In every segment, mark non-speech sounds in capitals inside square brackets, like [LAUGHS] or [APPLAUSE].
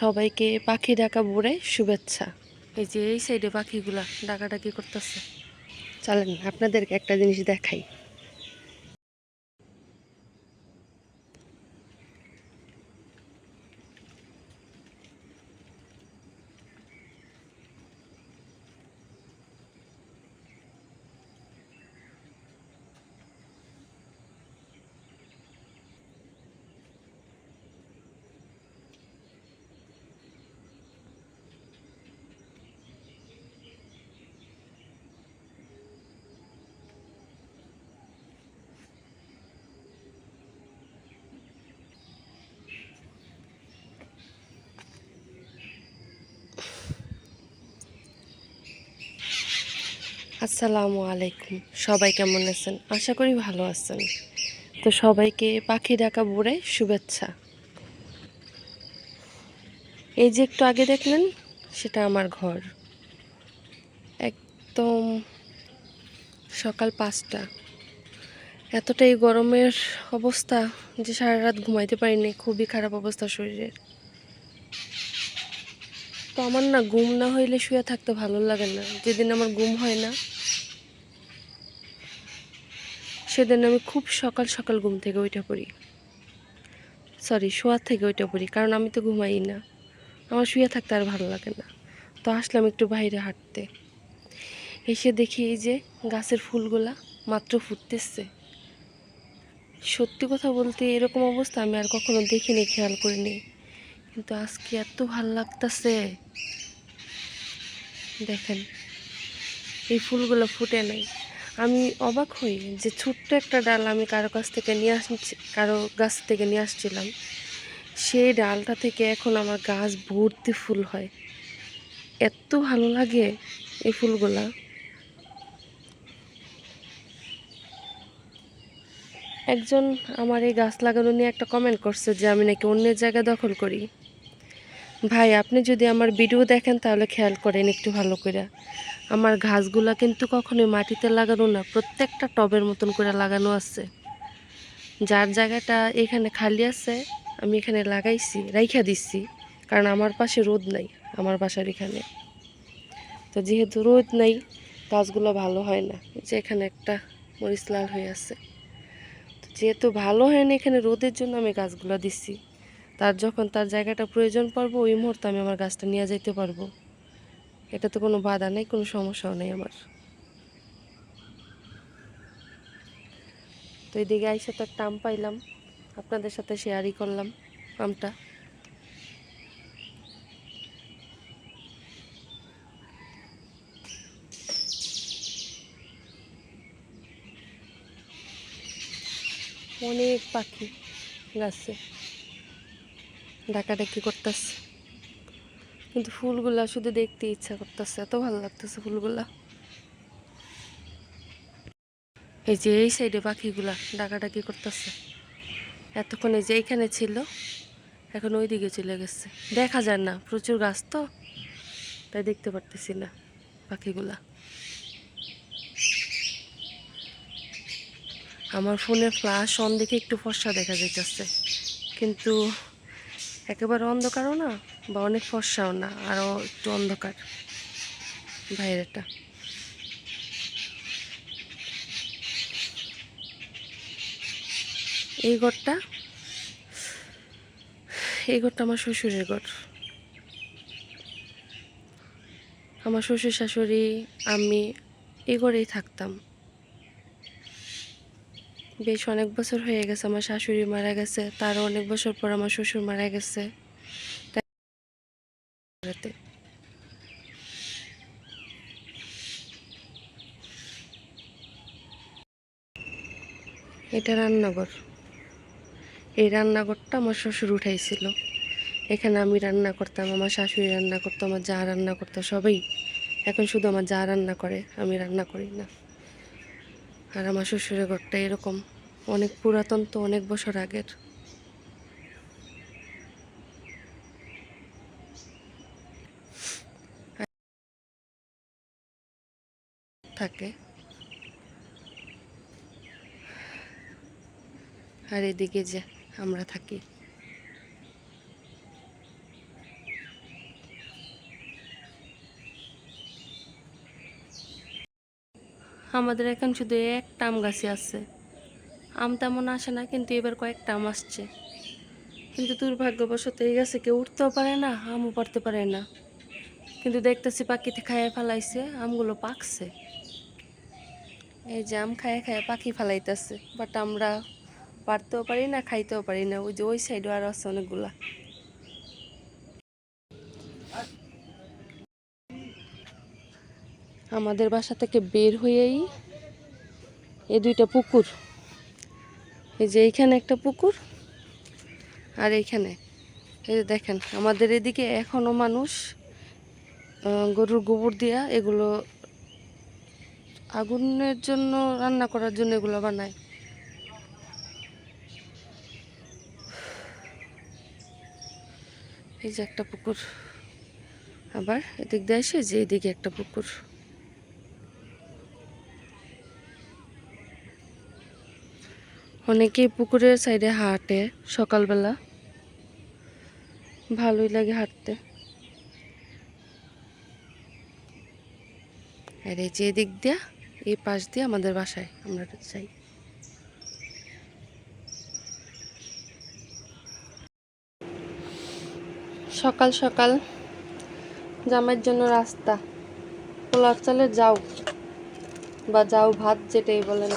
সবাইকে পাখি ডাকা বলে শুভেচ্ছা। এই যে এই সাইডে পাখিগুলা ডাকাডাকি করতেছে। চলেন আপনাদেরকে একটা জিনিস দেখাই। আসসালামু আলাইকুম। সবাই কেমন আছেন? আশা করি ভালো আছেন। তো সবাইকে পাখি ডাকা ভোরে শুভেচ্ছা। এই যে একটু আগে দেখলেন, সেটা আমার ঘর। একদম সকাল পাঁচটা। এতটাই গরমের অবস্থা যে সারা রাত ঘুমাইতে পারিনি, খুবই খারাপ অবস্থা শরীরের। তো আমার না ঘুম না হইলে শুয়ে থাকতে ভালো লাগে না। যেদিন আমার ঘুম হয় না, সেদিন আমি খুব সকাল সকাল ঘুম থেকে ওইটা পড়ি। সরি শোয়ার থেকে ওইটা পড়ি, কারণ আমি তো ঘুমাই না। আমার শুয়ে থাকতে আর ভালো লাগে না। তো আসলাম একটু বাইরে হাঁটতে। এসে দেখি এই যে গাছের ফুলগুলা মাত্র ফুটতেছে। সত্যি কথা বলতে এরকম অবস্থা আমি আর কখনো দেখিনি, খেয়াল করিনি। কিন্তু আজকে এত ভালো লাগতেছে। দেখেন, এই ফুলগুলো ফুটে নাই। আমি অবাক হই যে ছোট্ট একটা ডাল আমি কারও কাছ থেকে নিয়ে আসছি কারও গাছ থেকে নিয়ে আসছিলাম। সেই ডালটা থেকে এখন আমার গাছ ভর্তি ফুল হয়। এত ভালো লাগে এই ফুলগুলা। একজন আমার এই গাছ লাগানো নিয়ে একটা কমেন্ট করছে যে আমি নাকি অন্যের জায়গা দখল করি। ভাই, আপনি যদি আমার ভিডিও দেখেন তাহলে খেয়াল করেন একটু ভালো করে আমার ঘাসগুলা কিন্তু কখনোই মাটিতে লাগানো না, প্রত্যেকটা টবের মতন করে লাগানো আছে। যার জায়গাটা এখানে খালি আছে, আমি এখানে লাগাইছি, রাইখা দিচ্ছি কারণ আমার পাশে রোদ নাই, আমার বাসার এখানে। তো যেহেতু রোদ নাই, গাছগুলো ভালো হয় না যে এখানে একটা মরিচ লাল হয়ে আছে। যেহেতু ভালো হয় না এখানে রোদের জন্য আমি গাছগুলো দিচ্ছি তার যখন তার জায়গাটা প্রয়োজন পড়ব, ওই মুহূর্তে আমি আমার গাছটা নিয়ে যাইতে পারব। এটা তো কোনো বাধা নেই, কোনো সমস্যাও নেই আমার। তো এদিকে আইসা তো একটা আম পাইলাম, আপনাদের সাথে শেয়ারই করলাম আমটা। অনেক পাখি গাছে। ডাকাডাকি করতেছে। কিন্তু ফুলগুলা শুধু দেখতে ইচ্ছা করতেছে, এত ভালো লাগতেছে ফুলগুলা। এই যে এই সাইডে পাখিগুলা ডাকাডাকি করতেছে। এতক্ষণ এই যে এইখানে ছিল, এখন ওই দিকে চলে গেছে। দেখা যায় না, প্রচুর গাছ তো, তাই দেখতে পারতেছি না পাখিগুলা। আমার ফোনে ফ্লাশ অন দেখে একটু ফর্সা দেখা যাইতেছে। কিন্তু একেবারে অন্ধকারও না বা অনেক ফর্সাও না, আরও একটু অন্ধকার। বাইরেটা এই ঘরটা? এই ঘরটা আমার শ্বশুরের ঘর। আমার শ্বশুর শাশুড়ি, আমি এই ঘরেই থাকতাম। বেশ অনেক বছর হয়ে গেছে আমার শাশুড়ি মারা গেছে, তারও অনেক বছর পর আমার শ্বশুর মারা গেছে। এটা রান্নাঘর। এই রান্নাঘরটা আমার শ্বশুর উঠাইছিল। এখানে আমি রান্না করতাম, আমার শাশুড়ি রান্না করতো, আমার যা রান্না করতো, সবাই। এখন শুধু আমার যা রান্না করে, আমি রান্না করি না। আর আমার শ্বশুরের ঘরটা এরকম। অনেক পুরাতন তো, অনেক বছর আগের। থাকে। আর এদিকে যে আমরা থাকি। আমাদের এখন শুধু একটা আম গাছই আছে। আম তেমন আসে না, কিন্তু এবার কয়েকটা আম আসছে। কিন্তু দুর্ভাগ্যবশত এই গাছে কেউ উঠতেও পারে না, আমও পারতে পারে না। কিন্তু দেখতেছি পাখিতে খাইয়ে ফেলাইছে, আমগুলো পাকছে। এই যে আম খায় খায় পাখি ফেলাইতেছে বাট আমরা পারতেও পারি না, খাইতেও পারি না। ওই যে ওই সাইডও আরও আছে অনেকগুলা। আমাদের বাসা থেকে বের হয়েই এই দুইটা পুকুর। এই যে এইখানে একটা পুকুর আর এইখানে। এই যে দেখেন, আমাদের এদিকে এখনও মানুষ গরুর গোবর দিয়া এগুলো আগুনের জন্য, রান্না করার জন্য এগুলো বানায়। এই যে একটা পুকুর। আবার এদিক দিয়ে এসে যে এদিকে একটা পুকুর। অনেকেই পুকুরের সাইডে হাঁটে সকালবেলা। ভালোই লাগে হাঁটতে। আর এই যে দিক দিয়া, এই পাশ দিয়ে আমাদের বাসায়, আমরা যাই। সকাল সকাল জামাইয়ের জন্য রাস্তা। পোলার চালে যাও, বা যাও ভাত যেটাই বলেন।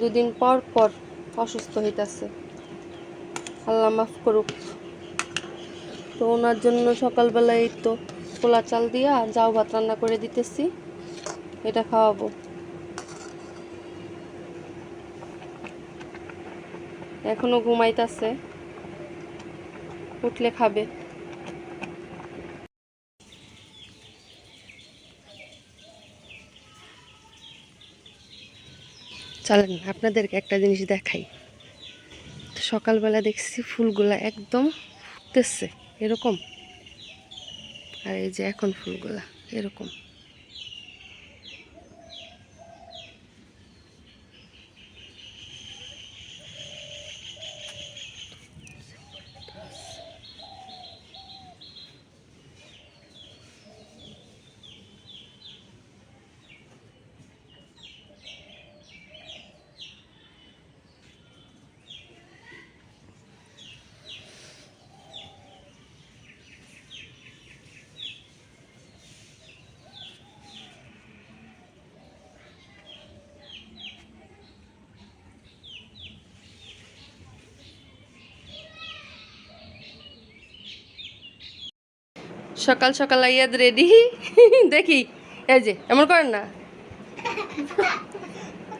দুদিন পর পর অসুস্থ হইতেছে। আল্লাহ মাফ করুক। তো ওনার জন্য সকালবেলায় তো পোলা চাল দিয়া যাও ভাত রান্না করে দিতেছি। এটা খাওয়াবো। এখনও ঘুমাইতেছে। উঠলে খাবে। চলেন, আপনাদেরকে একটা জিনিস দেখাই। সকালবেলা দেখছি ফুলগুলা একদম ফুটতেছে, এরকম। আর এই যে এখন ফুলগুলা, এরকম। সকাল সকাল আইয়াদ রেডি [LAUGHS] দেখি, এই যে, এমন করেন না।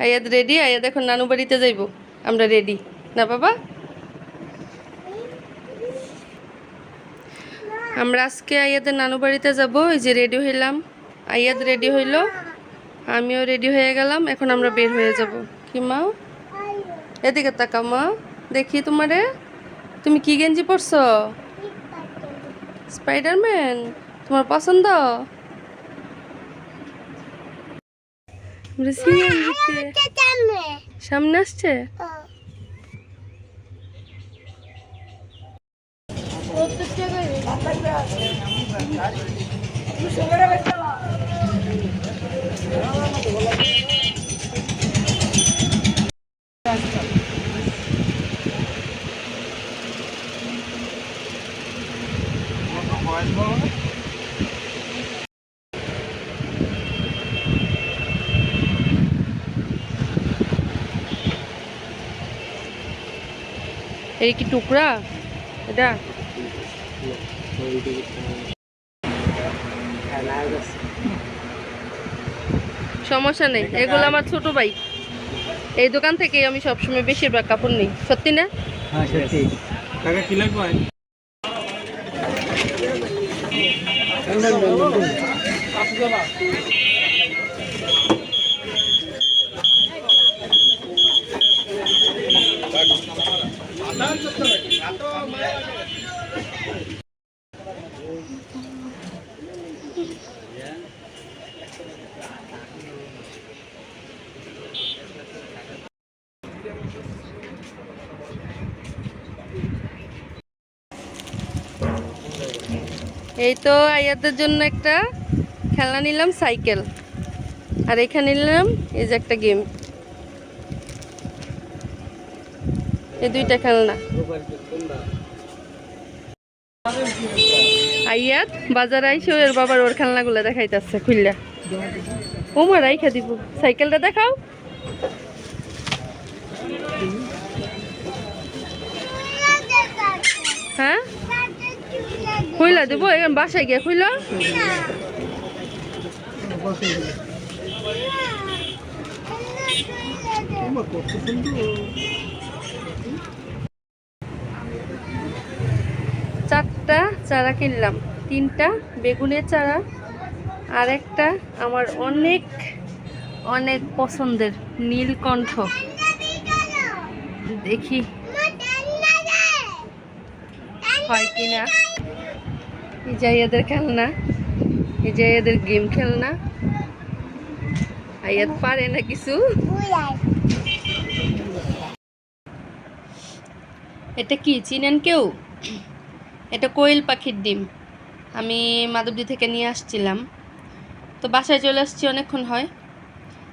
আইয়াদ রেডি আইয়াদ এখন নানু বাড়িতে যাইব। আমরা রেডি না, বাবা? আমরা আজকে আইয়াদের নানু বাড়িতে যাব, এই যে রেডি হইলাম। আইয়াদ রেডি হইল, আমিও রেডি হয়ে গেলাম, এখন আমরা বের হয়ে যাব। কি, মা? এদিকে তাকা মা। দেখি তোমারে। তুমি কি গেঞ্জি পরছো? স্পাইডারম্যান তোমার পছন্দ? সামনে আসছে? এই কি টুকরা? এটা? সমস্যা নেই। এগুলো আমার ছোট ভাই। এই দোকান থেকে আমি সবসময় বেশিরভাগ কাপড় নিই। সত্যি না? হ্যাঁ এই তো আয়াদের জন্য একটা খেলনা নিলাম, সাইকেল। আর এখানে নিলাম, এই যে একটা গেম। এই দুইটা খেলনা। আইয়াত বাজার আইসো এর বাবার ওর খেলনাগুলো দেখাইতেছে, খুললা। ও মা রাইখা দিব। সাইকেলটা দেখাও। হ্যাঁ? দিব এখন বাসায় গিয়ে খুইলা। চারটা চারা কিনলাম, তিনটা বেগুনের চারা আর একটা আমার অনেক অনেক পছন্দের নীলকণ্ঠ। দেখি। হয় কিনা? এই যে এদের খেলনা এই যে এদের গেম খেলনা। আয়াত পারে না কিছু? এটা কি চিনেন কেউ? এটা কোয়েল পাখির ডিম। আমি মাধবদী থেকে নিয়ে আসছিলাম। তো বাসায় চলে আসছি অনেকক্ষণ হয়।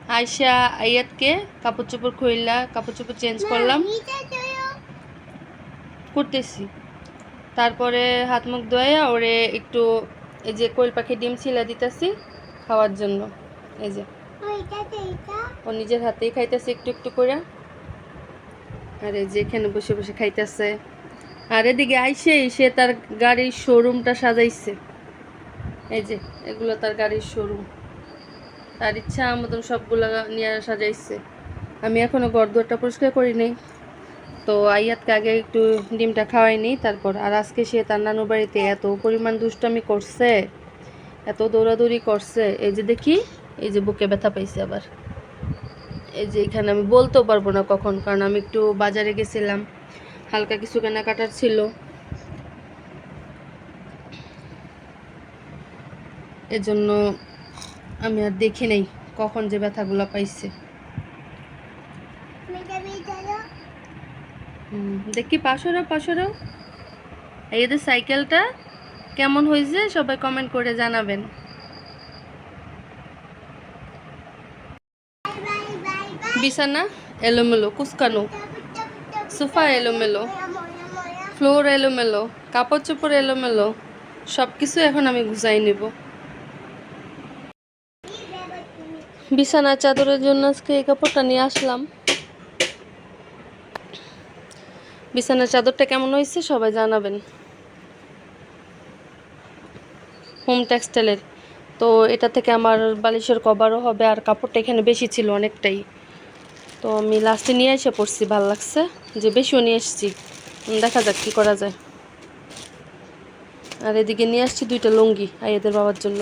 আয়সা আয়াতকে কাপড় চোপড় খুইলা কাপড় চোপড় চেঞ্জ করলাম। করতেছি। তারপরে হাত মুখ ধোয়া ওরে একটু এই যে কোয়েল পাখির ডিম ছিলা দিতেছি খাওয়ার জন্য এই যে। ও নিজের হাতেই খাইতেছে একটু একটু করে। আর এই যে এখানে বসে বসে খাইতেছে। আর এদিকে আইসে সে তার গাড়ির শোরুমটা সাজাইছে। এই যে এগুলো তার গাড়ির শোরুম তার ইচ্ছা মতন সবগুলো নিয়ে সাজাইছে। আমি এখনও গর্দটা পরিষ্কার করি নাই। তো আইয়াতকে আগে একটু ডিমটা খাওয়াই নিই তারপর আর আজকে সে তার নানুর বাড়িতে এত পরিমাণ দুষ্টামি করছে, এত দৌড়াদৌড়ি করছে, এই যে দেখি, এই যে বুকে ব্যথা পাইছে আবার। এই যে এখানে আমি বলতেও পারব না কখন, কারণ আমি একটু বাজারে গেছিলাম, হালকা কিছু কেনাকাটার ছিল। এজন্য আমি আর দেখি নাই কখন যে ব্যথাগুলো পাইছে হুম, দেখি পাশরা পাশরাও এই এদের সাইকেলটা, কেমন হয়েছে? সবাই কমেন্ট করে জানাবেন। বিছানা, এলোমেলো, কুচকানো। সোফা এলোমেলো, ফ্লোর এলোমেলো, কাপড় চোপড় এলোমেলো সব কিছু এখন আমি গুছাই নেব। বিছানা চাদরের জন্য আজকে এই কাপড়টা নিয়ে আসলাম। বিছানার চাদরটা কেমন হয়েছে সবাই জানাবেন। হোম টেক্সটাইলের। তো এটা থেকে আমার বালিশের কভারও হবে আর কাপড়টা এখানে বেশি ছিল অনেকটাই। তো আমি লাস্টে নিয়ে এসে পড়ছি, ভালো লাগছে। যে বেশিও নিয়ে এসেছি। দেখা যাক কী করা যায়। আর এদিকে নিয়ে আসছি দুইটা লুঙ্গি আইয়াদের বাবার জন্য।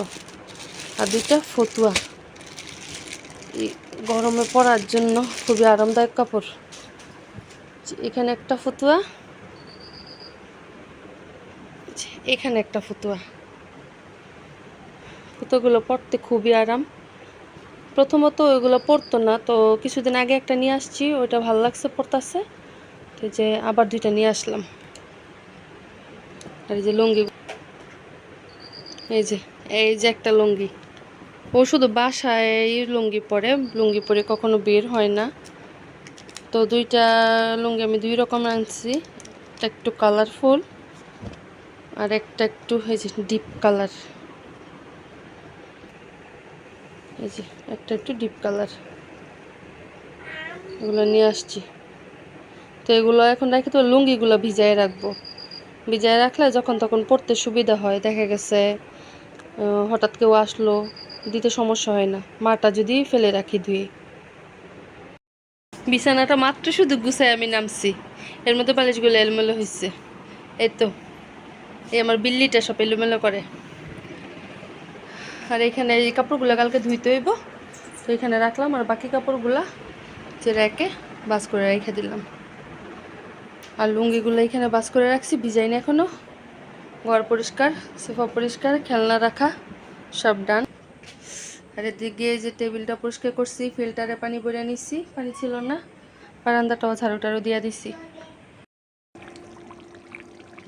আর দুইটা ফতুয়া। গরমে পরার জন্য খুবই আরামদায়ক কাপড়। এখানে একটা ফতুয়া। এখানে একটা ফতুয়া। ফতুয়াগুলো পরতে খুবই আরাম। প্রথমত ওইগুলো পরতো না, তো কিছুদিন আগে একটা নিয়ে আসছি, ওইটা ভালো লাগছে পরতাছে তো যে আবার দুইটা নিয়ে আসলাম। আর এই যে লুঙ্গি। এই যে এই যে একটা লুঙ্গি। ও শুধু বাসায় লুঙ্গি পরে লুঙ্গি পরে কখনো বের হয় না। তো দুইটা লুঙ্গি আমি দুই রকম আনছি। একটা একটু কালারফুল আর একটা একটু এই যে ডিপ কালার এই যে একটা একটু ডিপ কালার এগুলো নিয়ে আসছি। তো এগুলো এখন রাখি তো লুঙ্গিগুলো ভিজায় রাখব। ভিজায় রাখলে যখন তখন পড়তে সুবিধা হয়। দেখা গেছে হঠাৎ কেউ আসলো, দিতে সমস্যা হয় না। মাটা যদি ফেলে রাখি ধুয়ে। বিছানাটা মাত্র শুধু গুছায় আমি নামছি। এর মধ্যে বালিশগুলো এলোমেলো হয়েছে এই তো, এই আমার বিল্লিটা সব এলোমেলো করে। আর এখানে এই কাপড়গুলো কালকে ধুইতে হইব। তো এখানে রাখলাম আর বাকি কাপড়গুলা যে রেখে বাস করে রেখে দিলাম। আর লুঙ্গিগুলো এখানে বাস করে রাখছি, ভিজাইনি এখনও ঘর পরিষ্কার, সোফা পরিষ্কার, খেলনা রাখা, সব ডান। আর এদিকে যে টেবিলটা পরিষ্কার করছি, ফিল্টারে পানি ভরে নিছি, পানি ছিল না। বারান্দাটাও ঝাড়ু টাড়ু দিয়ে দিছি।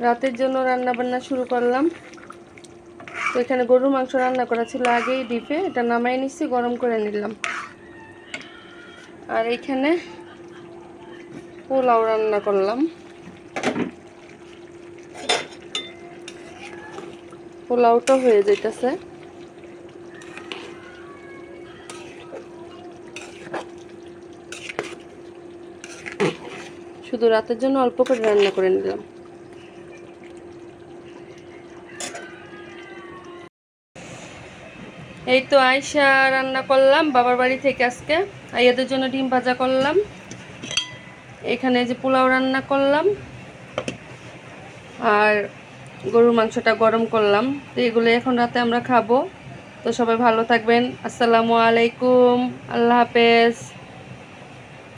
রাতের জন্য রান্না বান্না শুরু করলাম। তো এখানে গরুর মাংস রান্না করা ছিল আগেই ডিপে, এটা নামাই নিচ্ছি গরম করে নিলাম। আর এখানে পোলাও রান্না করলাম। পোলাওটা হয়ে যাইতেছে। শুধু রাতের জন্য অল্প করে রান্না করে নিলাম। এই তো আয়সা রান্না করলাম, বাবার বাড়ি থেকে আজকে। আইয়াদের জন্য ডিম ভাজা করলাম। এখানে যে পোলাও রান্না করলাম। আর গরুর মাংসটা গরম করলাম। তো এগুলো এখন রাতে আমরা খাব। তো সবাই ভালো থাকবেন। আসসালামু আলাইকুম। আল্লাহ হাফেজ।